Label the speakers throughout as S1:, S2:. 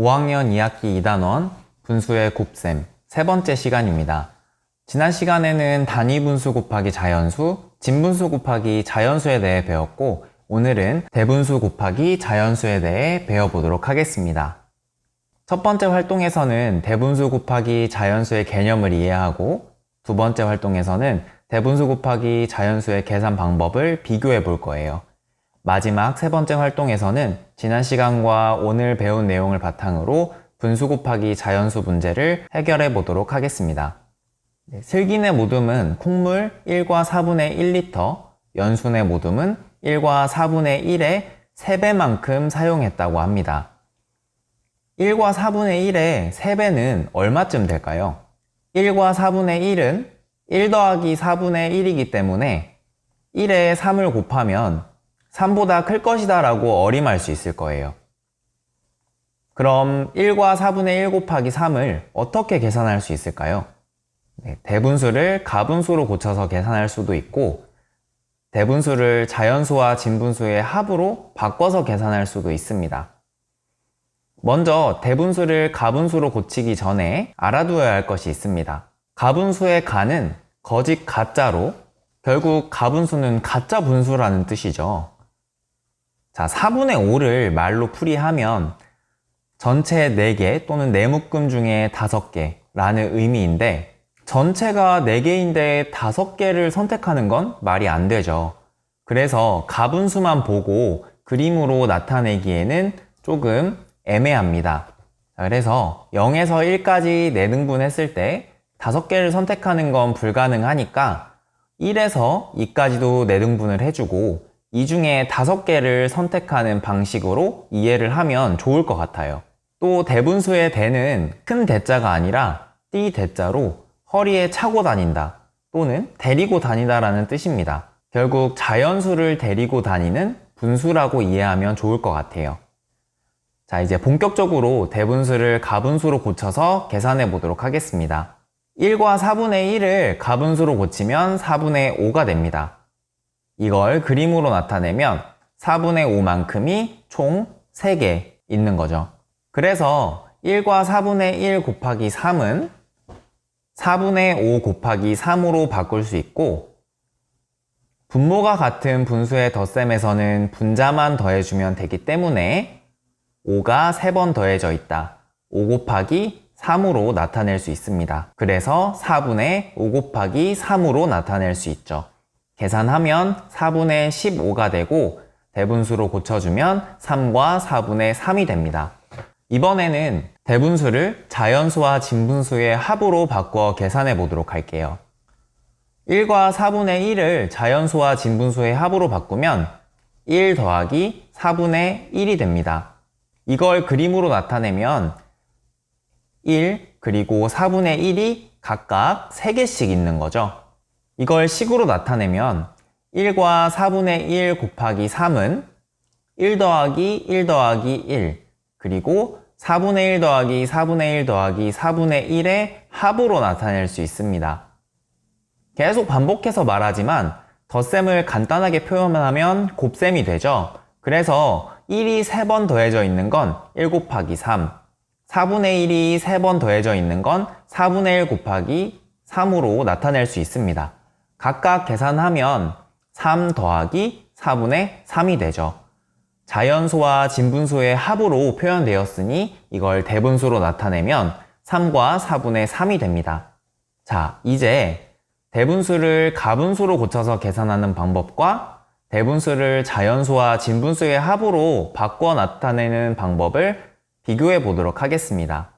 S1: 5학년 2학기 2단원 분수의 곱셈 세 번째 시간입니다. 지난 시간에는 단위 분수 곱하기 자연수, 진분수 곱하기 자연수에 대해 배웠고 오늘은 대분수 곱하기 자연수에 대해 배워보도록 하겠습니다. 첫 번째 활동에서는 대분수 곱하기 자연수의 개념을 이해하고 두 번째 활동에서는 대분수 곱하기 자연수의 계산 방법을 비교해 볼 거예요. 마지막 세 번째 활동에서는 지난 시간과 오늘 배운 내용을 바탕으로 분수 곱하기 자연수 문제를 해결해 보도록 하겠습니다. 네, 슬기네 모둠은 콩물 1과 4분의 1리터, 연순의 모둠은 1과 4분의 1의 3배만큼 사용했다고 합니다. 1과 4분의 1의 3배는 얼마쯤 될까요? 1과 4분의 1은 1 더하기 4분의 1이기 때문에 1에 3을 곱하면 3보다 클 것이다 라고 어림할 수 있을 거예요. 그럼 1과 4분의 1 곱하기 3을 어떻게 계산할 수 있을까요? 네, 대분수를 가분수로 고쳐서 계산할 수도 있고 대분수를 자연수와 진분수의 합으로 바꿔서 계산할 수도 있습니다. 먼저 대분수를 가분수로 고치기 전에 알아두어야 할 것이 있습니다. 가분수의 가는 거짓 가짜로 결국 가분수는 가짜 분수라는 뜻이죠. 자, 4분의 5를 말로 풀이하면 전체 4개 또는 4묶음 중에 5개라는 의미인데 전체가 4개인데 5개를 선택하는 건 말이 안 되죠. 그래서 가분수만 보고 그림으로 나타내기에는 조금 애매합니다. 그래서 0에서 1까지 4등분 했을 때 5개를 선택하는 건 불가능하니까 1에서 2까지도 4등분을 해주고 이 중에 5개를 선택하는 방식으로 이해를 하면 좋을 것 같아요. 또 대분수의 대는 큰 대자가 아니라 띠 대자로 허리에 차고 다닌다 또는 데리고 다니다라는 뜻입니다. 결국 자연수를 데리고 다니는 분수라고 이해하면 좋을 것 같아요. 자, 이제 본격적으로 대분수를 가분수로 고쳐서 계산해 보도록 하겠습니다. 1과 4분의 1을 가분수로 고치면 4분의 5가 됩니다. 이걸 그림으로 나타내면 4분의 5만큼이 총 3개 있는 거죠. 그래서 1과 4분의 1 곱하기 3은 4분의 5 곱하기 3으로 바꿀 수 있고 분모가 같은 분수의 덧셈에서는 분자만 더해주면 되기 때문에 5가 3번 더해져 있다. 5 곱하기 3으로 나타낼 수 있습니다. 그래서 4분의 5 곱하기 3으로 나타낼 수 있죠. 계산하면 4분의 15가 되고 대분수로 고쳐주면 3과 4분의 3이 됩니다. 이번에는 대분수를 자연수와 진분수의 합으로 바꿔 계산해 보도록 할게요. 1과 4분의 1을 자연수와 진분수의 합으로 바꾸면 1 더하기 4분의 1이 됩니다. 이걸 그림으로 나타내면 1 그리고 4분의 1이 각각 3개씩 있는 거죠. 이걸 식으로 나타내면 1과 4분의 1 곱하기 3은 1 더하기 1 더하기 1 그리고 4분의 1 더하기 4분의 1 더하기 4분의 1의 합으로 나타낼 수 있습니다. 계속 반복해서 말하지만 덧셈을 간단하게 표현하면 곱셈이 되죠. 그래서 1이 3번 더해져 있는 건 1 곱하기 3, 4분의 1이 3번 더해져 있는 건 4분의 1 곱하기 3으로 나타낼 수 있습니다. 각각 계산하면 3 더하기 4분의 3이 되죠. 자연수와 진분수의 합으로 표현되었으니 이걸 대분수로 나타내면 3과 4분의 3이 됩니다. 자, 이제 대분수를 가분수로 고쳐서 계산하는 방법과 대분수를 자연수와 진분수의 합으로 바꿔 나타내는 방법을 비교해 보도록 하겠습니다.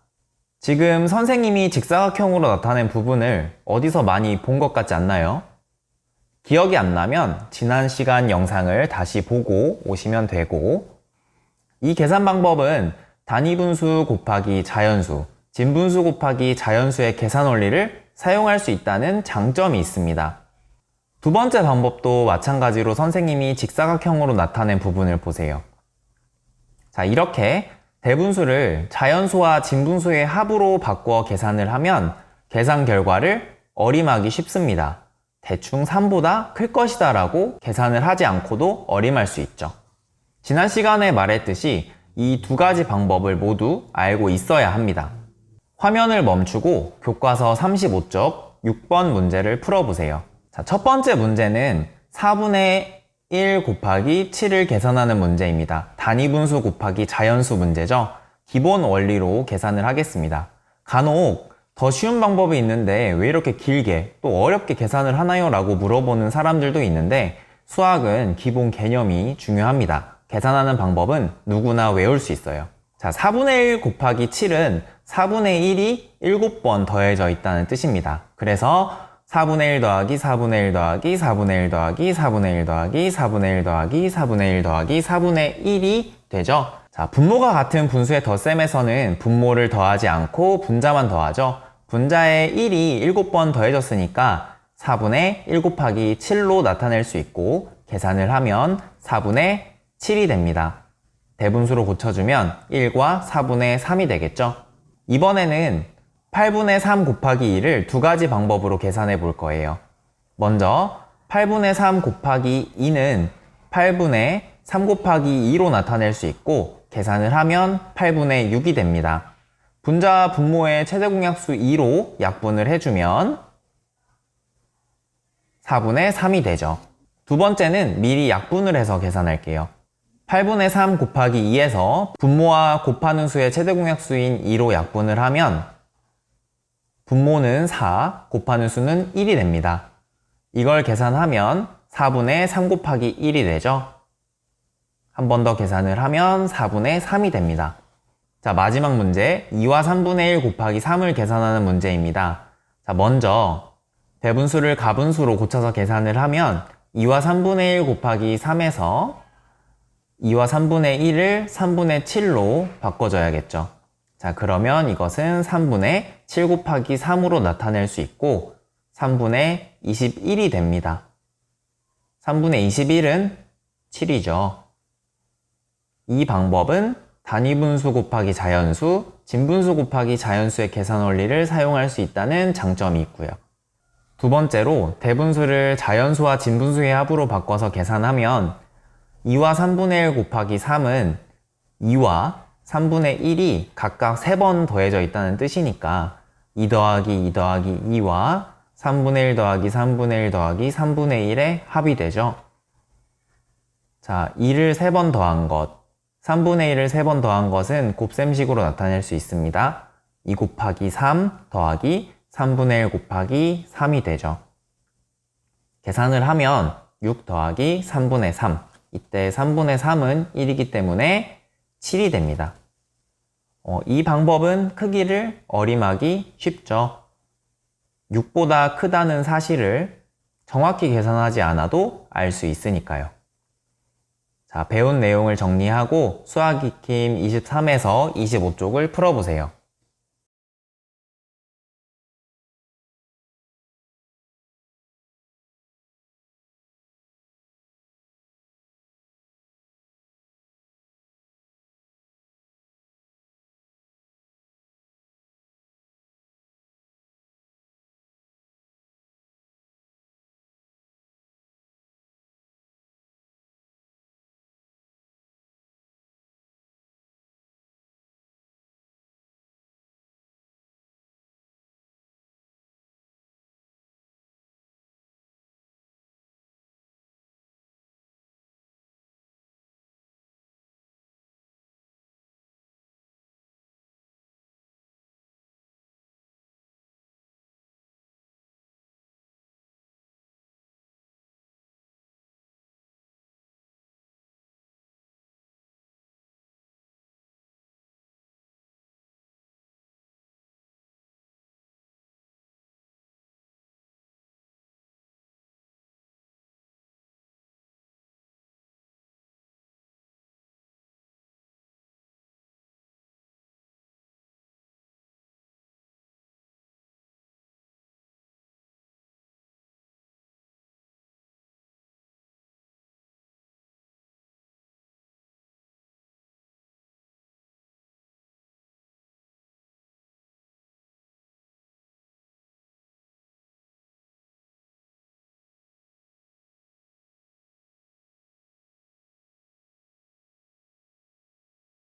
S1: 지금 선생님이 직사각형으로 나타낸 부분을 어디서 많이 본 것 같지 않나요? 기억이 안 나면 지난 시간 영상을 다시 보고 오시면 되고 이 계산 방법은 단위분수 곱하기 자연수, 진분수 곱하기 자연수의 계산 원리를 사용할 수 있다는 장점이 있습니다. 두 번째 방법도 마찬가지로 선생님이 직사각형으로 나타낸 부분을 보세요. 자, 이렇게 대분수를 자연수와 진분수의 합으로 바꿔 계산을 하면 계산 결과를 어림하기 쉽습니다. 대충 3보다 클 것이다 라고 계산을 하지 않고도 어림할 수 있죠. 지난 시간에 말했듯이 이 두 가지 방법을 모두 알고 있어야 합니다. 화면을 멈추고 교과서 35쪽 6번 문제를 풀어보세요. 자, 첫 번째 문제는 4분의 1 곱하기 7을 계산하는 문제입니다. 단위 분수 곱하기 자연수 문제죠. 기본 원리로 계산을 하겠습니다. 간혹 더 쉬운 방법이 있는데 왜 이렇게 길게 또 어렵게 계산을 하나요? 라고 물어보는 사람들도 있는데 수학은 기본 개념이 중요합니다. 계산하는 방법은 누구나 외울 수 있어요. 자, 4분의 1 곱하기 7은 4분의 1이 7번 더해져 있다는 뜻입니다. 그래서 4분의 1 더하기 4분의 1 더하기 4분의 1 더하기 4분의 1 더하기 4분의 1 더하기 4분의 1 더하기 4분의 1이 되죠. 자, 분모가 같은 분수의 덧셈에서는 분모를 더하지 않고 분자만 더하죠. 분자에 1이 7번 더해졌으니까 4분의 1 곱하기 7로 나타낼 수 있고 계산을 하면 4분의 7이 됩니다. 대분수로 고쳐주면 1과 4분의 3이 되겠죠. 이번에는 8분의 3 곱하기 2를 두 가지 방법으로 계산해 볼 거예요. 먼저 8분의 3 곱하기 2는 8분의 3 곱하기 2로 나타낼 수 있고 계산을 하면 8분의 6이 됩니다. 분자 분모의 최대 공약수 2로 약분을 해주면 4분의 3이 되죠. 두 번째는 미리 약분을 해서 계산할게요. 8분의 3 곱하기 2에서 분모와 곱하는 수의 최대 공약수인 2로 약분을 하면 분모는 4, 곱하는 수는 1이 됩니다. 이걸 계산하면 4분의 3 곱하기 1이 되죠. 한 번 더 계산을 하면 4분의 3이 됩니다. 자, 마지막 문제 2와 3분의 1 곱하기 3을 계산하는 문제입니다. 자, 먼저 배분수를 가분수로 고쳐서 계산을 하면 2와 3분의 1 곱하기 3에서 2와 3분의 1을 3분의 7로 바꿔줘야겠죠. 자, 그러면 이것은 3분의 7 곱하기 3으로 나타낼 수 있고 3분의 21이 됩니다. 3분의 21은 7이죠. 이 방법은 단위분수 곱하기 자연수, 진분수 곱하기 자연수의 계산 원리를 사용할 수 있다는 장점이 있고요. 두 번째로 대분수를 자연수와 진분수의 합으로 바꿔서 계산하면 2와 3분의 1 곱하기 3은 2와 3분의 1이 각각 3번 더해져 있다는 뜻이니까 2 더하기 2 더하기 2와 3분의 1 더하기 3분의 1 더하기 3분의 1의 합이 되죠. 자, 2를 3번 더한 것, 3분의 1을 3번 더한 것은 곱셈식으로 나타낼 수 있습니다. 2 곱하기 3 더하기 3분의 1 곱하기 3이 되죠. 계산을 하면 6 더하기 3분의 3. 이때 3분의 3은 1이기 때문에 7이 됩니다. 어, 이 방법은 크기를 어림하기 쉽죠. 6보다 크다는 사실을 정확히 계산하지 않아도 알 수 있으니까요. 자, 배운 내용을 정리하고 수학 익힘 23에서 25쪽을 풀어보세요.